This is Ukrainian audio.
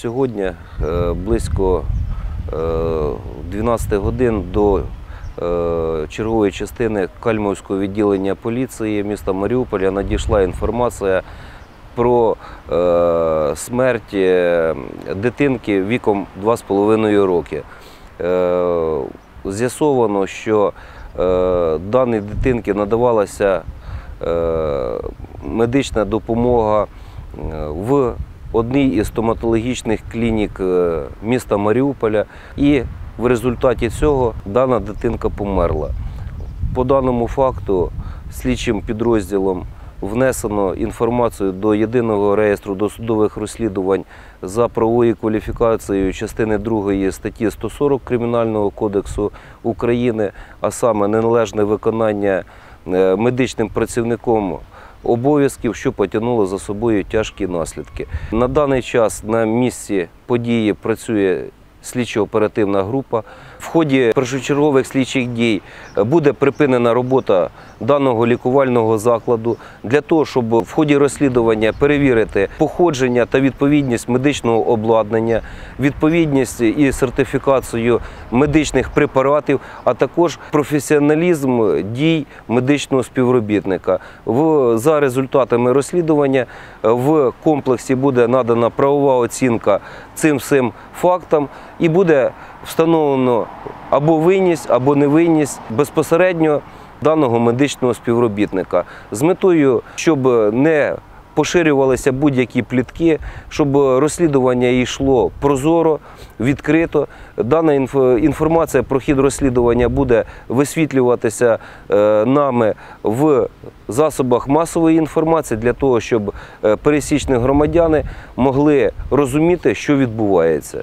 Сьогодні е, близько е, 12 годин до е, чергової частини Кальмовського відділення поліції міста Маріуполя надійшла інформація про е, смерть е, дитинки віком 2,5 роки. Е, З'ясовано, що е, даній дитинки надавалася е, медична допомога е, в одній із стоматологічних клінік е, міста Маріуполя, і в результаті цього дана дитинка померла. По даному факту слідчим підрозділом внесено інформацію до єдиного реєстру досудових розслідувань за правовою кваліфікацією частини 2 статті 140 Кримінального кодексу України, а саме неналежне виконання е, медичним працівником обов'язків, що потягнуло за собою тяжкі наслідки. На даний час на місці події працює слідчо-оперативна група. В ході першочергових слідчих дій буде припинена робота даного лікувального закладу для того, щоб в ході розслідування перевірити походження та відповідність медичного обладнання, відповідність і сертифікацію медичних препаратів, а також професіоналізм дій медичного співробітника. За результатами розслідування в комплексі буде надана правова оцінка цим всім фактам і буде встановлено або винність, або невинність безпосередньо даного медичного співробітника з метою, щоб не поширювалися будь-які плітки, щоб розслідування йшло прозоро, відкрито. Дана інформація про хід розслідування буде висвітлюватися е, нами в засобах масової інформації для того, щоб е, пересічні громадяни могли розуміти, що відбувається.